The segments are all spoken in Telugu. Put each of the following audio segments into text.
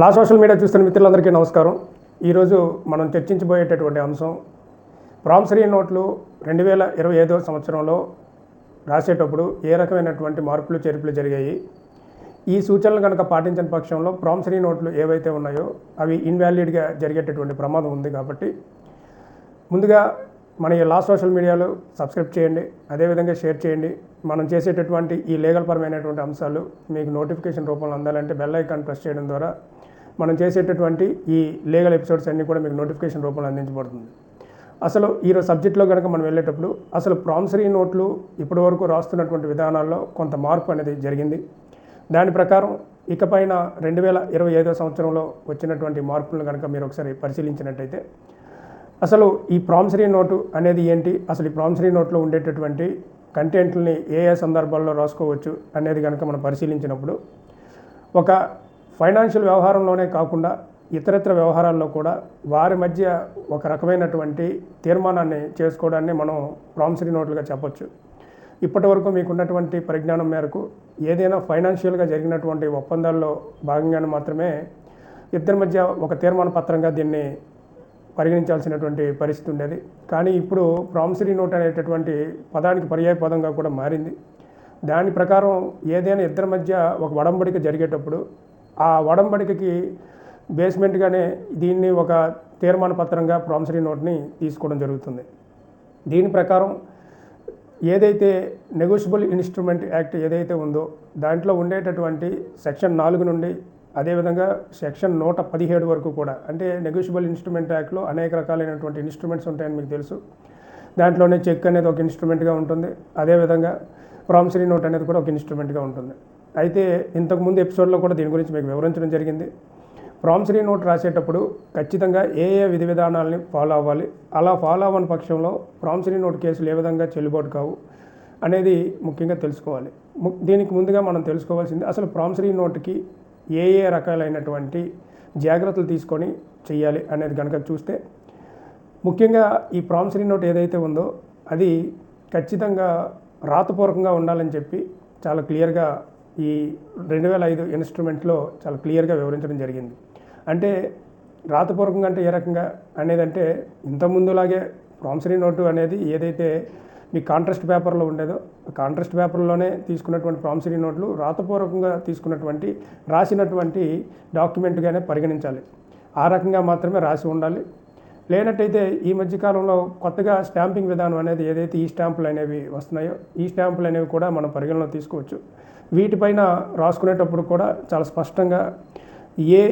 లా సోషల్ మీడియా చూస్తున్న మిత్రులందరికీ నమస్కారం. ఈరోజు మనం చర్చించబోయేటటువంటి అంశం ప్రామిసరీ నోట్లు రెండు వేల ఇరవై ఐదో సంవత్సరంలో రాసేటప్పుడు ఏ రకమైనటువంటి మార్పులు చేర్పులు జరిగాయి? ఈ సూచనలు కనుక పాటించని పక్షంలో ప్రామిసరీ నోట్లు ఏవైతే ఉన్నాయో అవి ఇన్వాలిడ్గా జరిగేటటువంటి ప్రమాదం ఉంది కాబట్టి ముందుగా మన ఈ లా సోషల్ మీడియాలో సబ్స్క్రైబ్ చేయండి అదేవిధంగా షేర్ చేయండి. మనం చేసేటటువంటి ఈ లీగల్ పరమైనటువంటి అంశాలు మీకు నోటిఫికేషన్ రూపంలో అందాలంటే బెల్ ఐకాన్ ప్రెస్ చేయడం ద్వారా మనం చేసేటటువంటి ఈ లీగల్ ఎపిసోడ్స్ అన్నీ కూడా మీకు నోటిఫికేషన్ రూపంలో అందించబడుతుంది. అసలు ఈరోజు సబ్జెక్ట్లో కనుక మనం వెళ్ళేటప్పుడు అసలు ప్రామిసరీ నోట్లు ఇప్పటివరకు రాస్తున్నటువంటి విధానాల్లో కొంత మార్పు అనేది జరిగింది. దాని ప్రకారం ఇకపైన రెండు వేల ఇరవై ఐదో సంవత్సరంలో వచ్చినటువంటి మార్పులను కనుక మీరు ఒకసారి పరిశీలించినట్టయితే అసలు ఈ ప్రామిసరీ నోటు అనేది ఏంటి? అసలు ఈ ప్రామిసరీ నోట్లో ఉండేటటువంటి కంటెంట్ని ఏ ఏ సందర్భాల్లో రాసుకోవచ్చు అనేది కనుక మనం పరిశీలించినప్పుడు ఒక ఫైనాన్షియల్ వ్యవహారంలోనే కాకుండా ఇతరత్ర వ్యవహారాల్లో కూడా వారి మధ్య ఒక రకమైనటువంటి తీర్మానాన్ని చేసుకోవడాన్ని మనం ప్రామిసరీ నోట్లుగా చెప్పొచ్చు. ఇప్పటి వరకు మీకున్నటువంటి పరిజ్ఞానం మేరకు ఏదైనా ఫైనాన్షియల్గా జరిగినటువంటి ఒప్పందాల్లో భాగంగానే మాత్రమే ఇద్దరి మధ్య ఒక తీర్మాన పత్రంగా దీన్ని పరిగణించాల్సినటువంటి పరిస్థితి ఉండేది. కానీ ఇప్పుడు ప్రామిసరీ నోట్ అనేటటువంటి పదానికి పర్యాయ పదంగా కూడా మారింది. దాని ప్రకారం ఏదైనా ఇద్దరి మధ్య ఒక వడంబడిక జరిగేటప్పుడు ఆ వడంబడికకి బేస్మెంట్గానే దీన్ని ఒక తీర్మాన పత్రంగా ప్రామిసరీ నోట్ని తీసుకోవడం జరుగుతుంది. దీని ప్రకారం ఏదైతే నెగోషియబుల్ ఇన్స్ట్రుమెంట్ యాక్ట్ ఏదైతే ఉందో దాంట్లో ఉండేటటువంటి సెక్షన్ నాలుగు నుండి అదేవిధంగా సెక్షన్ నూట పదిహేడు వరకు కూడా అంటే నెగోషియబుల్ ఇన్స్ట్రుమెంట్ యాక్ట్లో అనేక రకాలైనటువంటి ఇన్స్ట్రుమెంట్స్ ఉంటాయని మీకు తెలుసు. దాంట్లోనే చెక్ అనేది ఒక ఇన్స్ట్రుమెంట్గా ఉంటుంది. అదేవిధంగా ప్రామిసరీ నోట్ అనేది కూడా ఒక ఇన్స్ట్రుమెంట్గా ఉంటుంది. అయితే ఇంతకుముందు ఎపిసోడ్లో కూడా దీని గురించి మీకు వివరించడం జరిగింది. ప్రామిసరీ నోట్ రాసేటప్పుడు ఖచ్చితంగా ఏ ఏ విధి విధానాలని ఫాలో అవ్వాలి అలా ఫాలో అవ్వని పక్షంలో ప్రామిసరీ నోట్ కేసులు ఏ విధంగా చెల్లుబాటు కావు అనేది ముఖ్యంగా తెలుసుకోవాలి. దీనికి ముందుగా మనం తెలుసుకోవాల్సింది అసలు ప్రామిసరీ నోట్కి ఏ ఏ రకాలైనటువంటి జాగ్రత్తలు తీసుకొని చేయాలి అనేది కనుక చూస్తే ముఖ్యంగా ఈ ప్రామిసరీ నోట్ ఏదైతే ఉందో అది ఖచ్చితంగా రాతపూర్వకంగా ఉండాలని చెప్పి చాలా క్లియర్గా ఈ రెండు వేల ఐదు ఇన్స్ట్రుమెంట్లో చాలా క్లియర్గా వివరించడం జరిగింది. అంటే రాతపూర్వకంగా అంటే ఏ రకంగా అనేదంటే ఇంతకుముందులాగే ప్రామిసరీ నోటు అనేది ఏదైతే మీ కాంట్రాస్ట్ పేపర్లో ఉండేదో కాంట్రాస్ట్ పేపర్లోనే తీసుకున్నటువంటి ప్రామిసరీ నోట్లు రాతపూర్వకంగా తీసుకున్నటువంటి రాసినటువంటి డాక్యుమెంట్గానే పరిగణించాలి. ఆ రకంగా మాత్రమే రాసి ఉండాలి. లేనట్టయితే ఈ మధ్యకాలంలో కొత్తగా స్టాంపింగ్ విధానం అనేది ఏదైతే ఈ స్టాంపులు అనేవి వస్తున్నాయో ఈ స్టాంపులు అనేవి కూడా మనం పరిగణలో తీసుకోవచ్చు. వీటిపైన రాసుకునేటప్పుడు కూడా చాలా స్పష్టంగా ఏ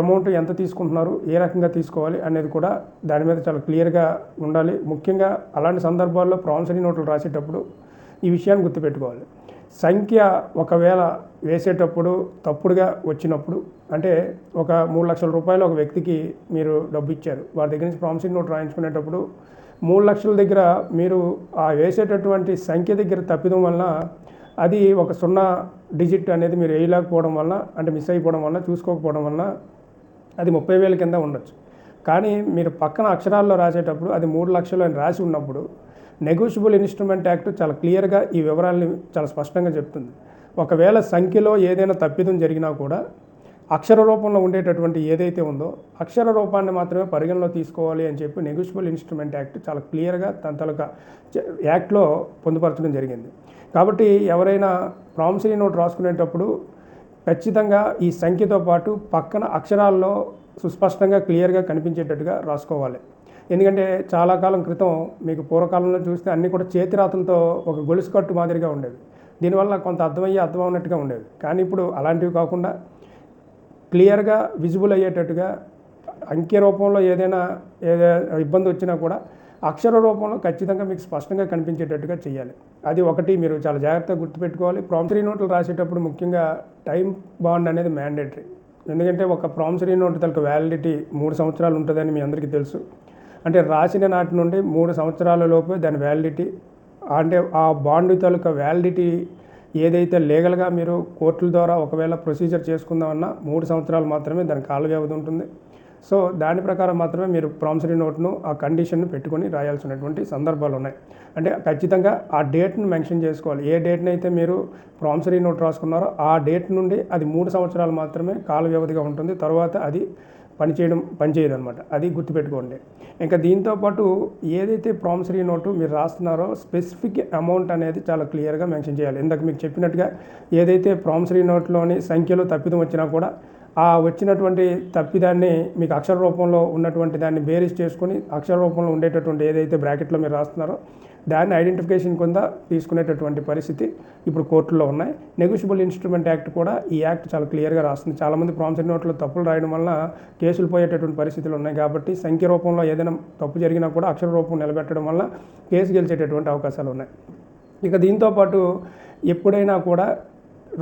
అమౌంట్ ఎంత తీసుకుంటున్నారు ఏ రకంగా తీసుకోవాలి అనేది కూడా దాని మీద చాలా క్లియర్గా ఉండాలి. ముఖ్యంగా అలాంటి సందర్భాల్లో ప్రామిసరీ నోట్లు రాసేటప్పుడు ఈ విషయాన్ని గుర్తుపెట్టుకోవాలి. సంఖ్య ఒకవేళ వేసేటప్పుడు తప్పుడుగా వచ్చినప్పుడు అంటే ఒక మూడు లక్షల రూపాయలు ఒక వ్యక్తికి మీరు డబ్బు ఇచ్చారు వారి దగ్గర నుంచి ప్రామిసరీ నోట్ రాయించుకునేటప్పుడు మూడు లక్షల దగ్గర మీరు ఆ వేసేటటువంటి సంఖ్య దగ్గర తప్పిదం వలన అది ఒక సున్నా డిజిట్ అనేది మీరు వేయలేకపోవడం వలన అంటే మిస్ అయిపోవడం వలన చూసుకోకపోవడం వలన అది ముప్పై వేల కింద ఉండొచ్చు. కానీ మీరు పక్కన అక్షరాల్లో రాసేటప్పుడు అది మూడు లక్షలు అని రాసి ఉన్నప్పుడు నెగోషియబుల్ ఇన్స్ట్రుమెంట్ యాక్ట్ చాలా క్లియర్గా ఈ వివరాలని చాలా స్పష్టంగా చెప్తుంది. ఒకవేళ సంఖ్యలో ఏదైనా తప్పిదం జరిగినా కూడా అక్షర రూపంలో ఉండేటటువంటి ఏదైతే ఉందో అక్షర రూపాన్ని మాత్రమే పరిగణలో తీసుకోవాలి అని చెప్పి నెగోషియబుల్ ఇన్స్ట్రుమెంట్ యాక్ట్ చాలా క్లియర్గా తన తలక యాక్ట్లో పొందుపరచడం జరిగింది. కాబట్టి ఎవరైనా ప్రామిసరీ నోట్ రాసుకునేటప్పుడు ఖచ్చితంగా ఈ సంఖ్యతో పాటు పక్కన అక్షరాల్లో సుస్పష్టంగా క్లియర్గా కనిపించేటట్టుగా రాసుకోవాలి. ఎందుకంటే చాలా కాలం క్రితం మీకు పూర్వకాలంలో చూస్తే అన్నీ కూడా చేతిరాతలతో ఒక గొలుసు కట్టు మాదిరిగా ఉండేది దీనివల్ల కొంత అర్థమయ్యే అర్థం ఉన్నట్టుగా ఉండేది కానీ ఇప్పుడు అలాంటివి కాకుండా క్లియర్గా విజిబుల్ అయ్యేటట్టుగా అంకె రూపంలో ఏదైనా ఏదైనా ఇబ్బంది వచ్చినా కూడా అక్షర రూపంలో ఖచ్చితంగా మీకు స్పష్టంగా కనిపించేటట్టుగా చేయాలి అది ఒకటి మీరు చాలా జాగ్రత్తగా గుర్తుపెట్టుకోవాలి. ప్రామిసరీ నోట్లు రాసేటప్పుడు ముఖ్యంగా టైం బాండ్ అనేది మ్యాండేటరీ ఎందుకంటే ఒక ప్రామిసరీ నోట్ తలకు వ్యాలిడిటీ మూడు సంవత్సరాలు ఉంటుందని మీ అందరికీ తెలుసు. అంటే రాసిన నాటి నుండి మూడు సంవత్సరాల లోపే దాని వ్యాలిడిటీ అంటే ఆ బాండ్ తాలూకా వ్యాలిడిటీ ఏదైతే లీగల్గా మీరు కోర్టుల ద్వారా ఒకవేళ ప్రొసీజర్ చేసుకుందామన్నా మూడు సంవత్సరాలు మాత్రమే దాని కాల వ్యవధి ఉంటుంది. సో దాని ప్రకారం మాత్రమే మీరు ప్రామిసరీ నోట్ను ఆ కండిషన్ను పెట్టుకొని రాయాల్సినటువంటి సందర్భాలు ఉన్నాయి. అంటే ఖచ్చితంగా ఆ డేట్ను మెన్షన్ చేసుకోవాలి. ఏ డేట్ని అయితే మీరు ప్రామిసరీ నోట్ రాసుకున్నారో ఆ డేట్ నుండి అది మూడు సంవత్సరాలు మాత్రమే కాల వ్యవధిగా ఉంటుంది. తర్వాత అది పనిచేయడం పనిచేయదు అనమాట అది గుర్తుపెట్టుకోండి. ఇంకా దీంతో పాటు ఏదైతే ప్రామిసరీ నోటు మీరు రాస్తున్నారో స్పెసిఫిక్ అమౌంట్ అనేది చాలా క్లియర్గా మెన్షన్ చేయాలి. ఇందాక మీకు చెప్పినట్టుగా ఏదైతే ప్రామిసరీ నోట్లోని సంఖ్యలో తప్పిదం వచ్చినా కూడా ఆ వచ్చినటువంటి తప్పిదాన్ని మీకు అక్షర రూపంలో ఉన్నటువంటి దాన్ని బేరీస్ చేసుకొని అక్షర రూపంలో ఉండేటటువంటి ఏదైతే బ్రాకెట్లో మీరు రాస్తున్నారో దాన్ని ఐడెంటిఫికేషన్ కింద తీసుకునేటటువంటి పరిస్థితి ఇప్పుడు కోర్టులో ఉన్నాయి. నెగోషియబుల్ ఇన్స్ట్రుమెంట్ యాక్ట్ కూడా ఈ యాక్ట్ చాలా క్లియర్గా రాస్తుంది. చాలామంది ప్రామిసరీ నోట్లో తప్పులు రాయడం వల్ల కేసులు పోయేటటువంటి పరిస్థితులు ఉన్నాయి కాబట్టి సంఖ్య రూపంలో ఏదైనా తప్పు జరిగినా కూడా అక్షర రూపం నిలబెట్టడం వల్ల కేసు గెలిచేటటువంటి అవకాశాలు ఉన్నాయి. ఇక దీంతో పాటు ఎప్పుడైనా కూడా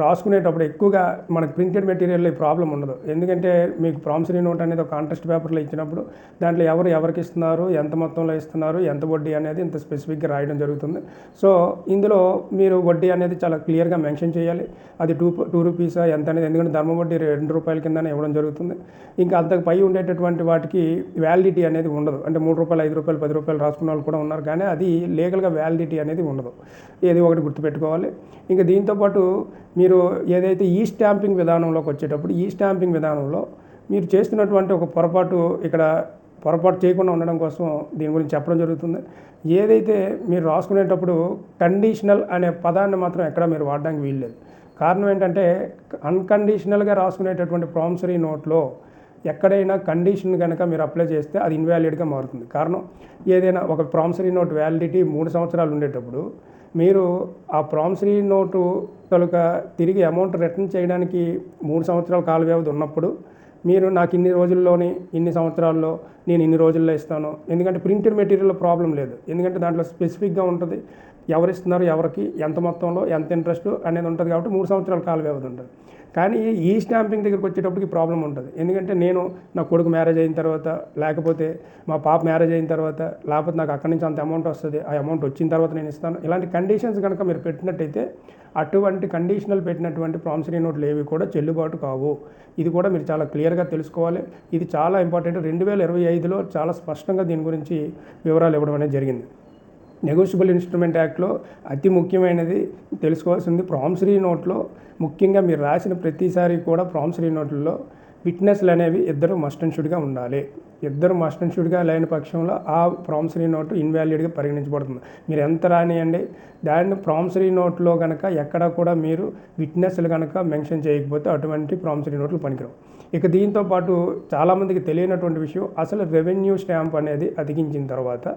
రాసుకునేటప్పుడు ఎక్కువగా మనకు ప్రింటెడ్ మెటీరియల్లో ఈ ప్రాబ్లం ఉండదు. ఎందుకంటే మీకు ప్రామిసరీ నోట్ అనేది ఒక కాంటెస్ట్ పేపర్లో ఇచ్చినప్పుడు దాంట్లో ఎవరు ఎవరికి ఇస్తున్నారు ఎంత మొత్తంలో ఇస్తున్నారు ఎంత వడ్డీ అనేది ఇంత స్పెసిఫిక్గా రాయడం జరుగుతుంది. సో ఇందులో మీరు వడ్డీ అనేది చాలా క్లియర్గా మెన్షన్ చేయాలి. అది టూ టూ రూపీసా ఎంత అనేది? ఎందుకంటే ధర్మ వడ్డీ రెండు రూపాయల కిందనే ఇవ్వడం జరుగుతుంది. ఇంకా అంతకు పై ఉండేటటువంటి వాటికి వ్యాలిడిటీ అనేది ఉండదు. అంటే మూడు రూపాయలు ఐదు రూపాయలు పది రూపాయలు రాసుకున్న వాళ్ళు కూడా ఉన్నారు. కానీ అది లీగల్గా వ్యాలిడిటీ అనేది ఉండదు. ఏది ఒకటి గుర్తుపెట్టుకోవాలి. ఇంకా దీంతోపాటు మీరు ఏదైతే ఈ స్టాంపింగ్ విధానంలోకి వచ్చేటప్పుడు ఈ స్టాంపింగ్ విధానంలో మీరు చేస్తున్నటువంటి ఒక పొరపాటు ఇక్కడ పొరపాటు చేయకుండా ఉండడం కోసం దీని గురించి చెప్పడం జరుగుతుంది. ఏదైతే మీరు రాసుకునేటప్పుడు కండిషనల్ అనే పదాన్ని మాత్రం ఎక్కడ మీరు వాడడానికి వీల్లేదు. కారణం ఏంటంటే అన్కండిషనల్గా రాసుకునేటటువంటి ప్రామిసరీ నోట్లో ఎక్కడైనా కండిషన్ కనుక మీరు అప్లై చేస్తే అది ఇన్వాలిడ్గా మారుతుంది. కారణం ఏదైనా ఒక ప్రామిసరీ నోట్ వ్యాలిడిటీ మూడు సంవత్సరాలు ఉండేటప్పుడు మీరు ఆ ప్రామిసరీ నోటు కనుక తిరిగి అమౌంట్ రిటర్న్ చేయడానికి మూడు సంవత్సరాల కాల వ్యవధి ఉన్నప్పుడు మీరు నాకు ఇన్ని రోజుల్లోని ఇన్ని సంవత్సరాల్లో నేను ఇన్ని రోజుల్లో ఇస్తాను. ఎందుకంటే ప్రింటెడ్ మెటీరియల్ ప్రాబ్లం లేదు. ఎందుకంటే దాంట్లో స్పెసిఫిక్గా ఉంటుంది. ఎవరు ఇస్తున్నారు ఎవరికి ఎంత మొత్తంలో ఎంత ఇంట్రెస్ట్ అనేది ఉంటుంది కాబట్టి మూడు సంవత్సరాల కాల వ్యవధి ఉంటుంది. కానీ ఈ స్టాంపింగ్ దగ్గరికి వచ్చేటప్పటికి ప్రాబ్లం ఉంటుంది. ఎందుకంటే నేను నా కొడుకు మ్యారేజ్ అయిన తర్వాత లేకపోతే మా పాప మ్యారేజ్ అయిన తర్వాత లేకపోతే నాకు అక్కడి నుంచి అంత అమౌంట్ వస్తుంది ఆ అమౌంట్ వచ్చిన తర్వాత నేను ఇస్తాను. ఇలాంటి కండిషన్స్ కనుక మీరు పెట్టినట్టయితే అటువంటి కండిషనల్ పెట్టినటువంటి ప్రామిసరీ నోట్లు ఏవి కూడా చెల్లుబాటు కావు. ఇది కూడా మీరు చాలా క్లియర్గా తెలుసుకోవాలి. ఇది చాలా ఇంపార్టెంట్ రెండు వేల ఇరవై ఐదులో చాలా స్పష్టంగా దీని గురించి వివరాలు ఇవ్వడం అనేది జరిగింది. నెగోషియబుల్ ఇన్స్ట్రుమెంట్ యాక్ట్లో అతి ముఖ్యమైనది తెలుసుకోవాల్సింది ప్రామిసరీ నోట్లో. ముఖ్యంగా మీరు రాసిన ప్రతిసారి కూడా ప్రామిసరీ నోట్లలో విట్నెస్లు అనేవి ఇద్దరు మస్ట్ అండ్ షుడ్గా ఉండాలి. ఇద్దరు మస్ట్ అండ్ షుడ్గా లేని పక్షంలో ఆ ప్రామిసరీ నోటు ఇన్వాలిడ్గా పరిగణించబడుతుంది. మీరు ఎంత రానియండి దాన్ని ప్రామిసరీ నోట్లో కనుక ఎక్కడ కూడా మీరు విట్నెస్లు కనుక మెన్షన్ చేయకపోతే అటువంటి ప్రామిసరీ నోట్లు పనికిరావు. ఇక దీంతో పాటు చాలామందికి తెలియనటువంటి విషయం అసలు రెవెన్యూ స్టాంప్ అనేది అతికించిన తర్వాత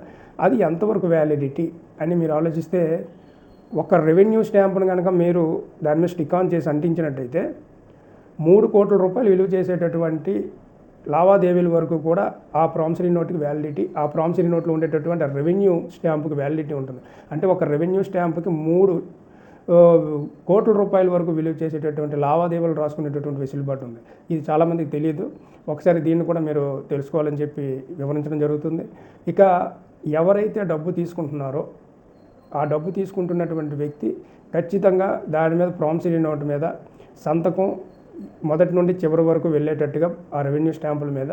అది ఎంతవరకు వ్యాలిడిటీ అని మీరు ఆలోచిస్తే ఒక రెవెన్యూ స్టాంప్ను కనుక మీరు దాని మీద స్టిక్ ఆన్ చేసి అంటించినట్టయితే మూడు కోట్ల రూపాయలు విలువ చేసేటటువంటి లావాదేవీల వరకు కూడా ఆ ప్రామిసరీ నోట్కి వ్యాలిడిటీ ఆ ప్రామిసరీ నోట్లో ఉండేటటువంటి రెవెన్యూ స్టాంపుకి వ్యాలిడిటీ ఉంటుంది. అంటే ఒక రెవెన్యూ స్టాంపుకి మూడు కోట్ల రూపాయల వరకు విలువ చేసేటటువంటి లావాదేవీలు రాసుకునేటటువంటి వెసులుబాటు ఉంది. ఇది చాలామందికి తెలియదు ఒకసారి దీన్ని కూడా మీరు తెలుసుకోవాలని చెప్పి వివరించడం జరుగుతుంది. ఇక ఎవరైతే డబ్బు తీసుకుంటున్నారో ఆ డబ్బు తీసుకుంటున్నటువంటి వ్యక్తి ఖచ్చితంగా దాని మీద ప్రామిసరీ నోట్ మీద సంతకం మొదటి నుండి చివరి వరకు వెళ్ళేటట్టుగా ఆ రెవెన్యూ స్టాంపుల మీద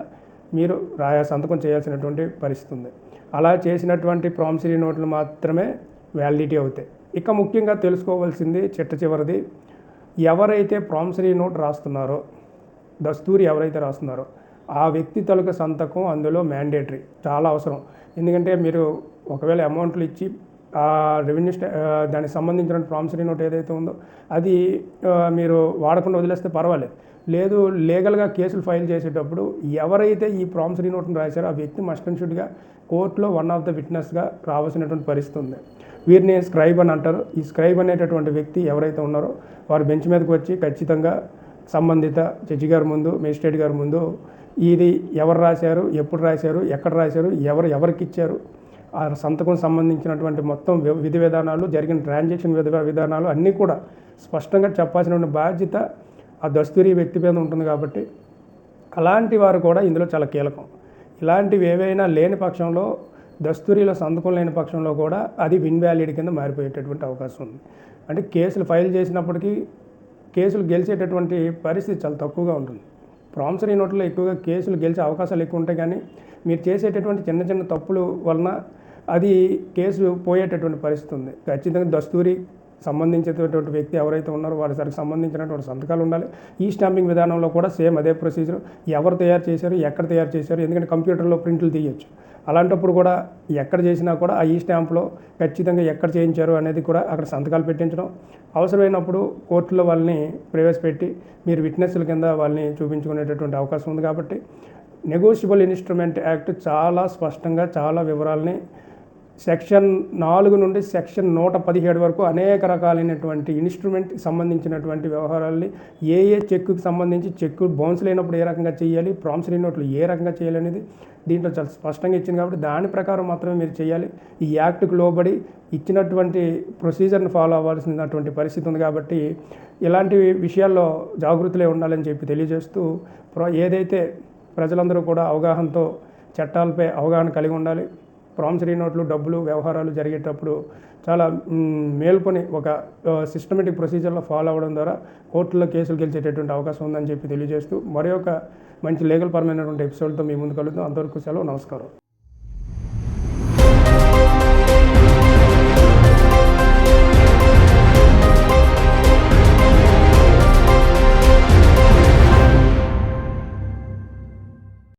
మీరు రాయ సంతకం చేయాల్సినటువంటి పరిస్థితి ఉంది. అలా చేసినటువంటి ప్రామిసరీ నోట్లు మాత్రమే వ్యాలిడిటీ అవుతాయి. ఇక ముఖ్యంగా తెలుసుకోవాల్సింది చిట్ట చివరిది ఎవరైతే ప్రామిసరీ నోట్ రాస్తున్నారో దస్తూరి ఎవరైతే రాస్తున్నారో ఆ వ్యక్తి తలక సంతకం అందులో మ్యాండేటరీ. చాలా అవసరం. ఎందుకంటే మీరు ఒకవేళ అమౌంట్లు ఇచ్చి రెవెన్యూ స్టా దానికి సంబంధించిన ప్రామిసరీ నోట్ ఏదైతే ఉందో అది మీరు వాడకుండా వదిలేస్తే పర్వాలేదు. లేదు లీగల్గా కేసులు ఫైల్ చేసేటప్పుడు ఎవరైతే ఈ ప్రామిసరీ నోట్ని రాశారో ఆ వ్యక్తి మస్ట్ అండ్ షుడ్గా కోర్టులో వన్ ఆఫ్ ద విట్నెస్గా రావాల్సినటువంటి పరిస్థితి ఉంది. వీరిని స్క్రైబ్ అని అంటారు. ఈ స్క్రైబ్ అనేటటువంటి వ్యక్తి ఎవరైతే ఉన్నారో వారు బెంచ్ మీదకి వచ్చి ఖచ్చితంగా సంబంధిత జడ్జి గారి ముందు మేజిస్ట్రేట్ గారి ముందు ఇది ఎవరు రాశారు ఎప్పుడు రాశారు ఎక్కడ రాశారు ఎవరు ఎవరికి ఇచ్చారు ఆ సంతకం సంబంధించినటువంటి మొత్తం వి- విధి విధానాలు జరిగిన ట్రాన్సాక్షన్ విధి విధానాలు అన్నీ కూడా స్పష్టంగా చెప్పాల్సినటువంటి బాధ్యత ఆ దస్తూరి వ్యక్తి మీద ఉంటుంది కాబట్టి అలాంటి వారు కూడా ఇందులో చాలా కీలకం. ఇలాంటివి ఏవైనా లేని పక్షంలో దస్తూరిలో సంతకం లేని పక్షంలో కూడా అది ఇన్వాలిడ్ కింద మారిపోయేటటువంటి అవకాశం ఉంది. అంటే కేసులు ఫైల్ చేసినప్పటికీ కేసులు గెలిచేటటువంటి పరిస్థితి చాలా తక్కువగా ఉంటుంది. ప్రామిసరీ నోట్లో ఎక్కువగా కేసులు గెలిచే అవకాశాలు ఎక్కువ ఉంటాయి కానీ మీరు చేసేటటువంటి చిన్న చిన్న తప్పులు వలన అది కేసు పోయేటటువంటి పరిస్థితి ఉంది. ఖచ్చితంగా దస్తూరి సంబంధించినటువంటి వ్యక్తి ఎవరైతే ఉన్నారో వారి సరికి సంబంధించినటువంటి సంతకాలు ఉండాలి. ఈ స్టాంపింగ్ విధానంలో కూడా సేమ్ అదే ప్రొసీజర్. ఎవరు తయారు చేశారు ఎక్కడ తయారు చేశారు ఎందుకంటే కంప్యూటర్లో ప్రింట్లు తీయొచ్చు. అలాంటప్పుడు కూడా ఎక్కడ చేసినా కూడా ఆ ఈ స్టాంప్లో ఖచ్చితంగా ఎక్కడ చేయించారు అనేది కూడా అక్కడ సంతకాలు పెట్టించడం. అవసరమైనప్పుడు కోర్టులో వాళ్ళని ప్రవేశపెట్టి మీరు విట్నెస్ల కింద వాళ్ళని చూపించుకునేటటువంటి అవకాశం ఉంది కాబట్టి నెగోషియబుల్ ఇన్స్ట్రుమెంట్ యాక్ట్ చాలా స్పష్టంగా చాలా వివరాలని సెక్షన్ నాలుగు నుండి సెక్షన్ నూట పదిహేడు వరకు అనేక రకాలైనటువంటి ఇన్స్ట్రుమెంట్కి సంబంధించినటువంటి వ్యవహారాల్ని ఏ ఏ చెక్కుకి సంబంధించి చెక్కు బౌన్స్ లేనప్పుడు ఏ రకంగా చేయాలి ప్రామిసరీ నోట్లు ఏ రకంగా చేయాలి అనేది దీంట్లో చాలా స్పష్టంగా ఇచ్చింది కాబట్టి దాని ప్రకారం మాత్రమే మీరు చేయాలి. ఈ యాక్ట్కి లోబడి ఇచ్చినటువంటి ప్రొసీజర్ని ఫాలో అవ్వాల్సినటువంటి పరిస్థితి ఉంది కాబట్టి ఇలాంటి విషయాల్లో జాగృతులే ఉండాలని చెప్పి తెలియజేస్తూ ప్ర ఏదైతే ప్రజలందరూ కూడా అవగాహనతో చట్టాలపై అవగాహన కలిగి ఉండాలి. ప్రామిసరీ నోట్లు డబ్బులు వ్యవహారాలు జరిగేటప్పుడు చాలా మేల్కొని ఒక సిస్టమేటిక్ ప్రొసీజర్లో ఫాలో అవ్వడం ద్వారా కోర్టులో కేసులు గెలిచేటటువంటి అవకాశం ఉందని చెప్పి తెలియజేస్తూ మరి ఒక మంచి లీగల్ పరమైనటువంటి ఎపిసోడ్తో మీ ముందు కలుద్దాం. అంతవరకు సెలవు నమస్కారం.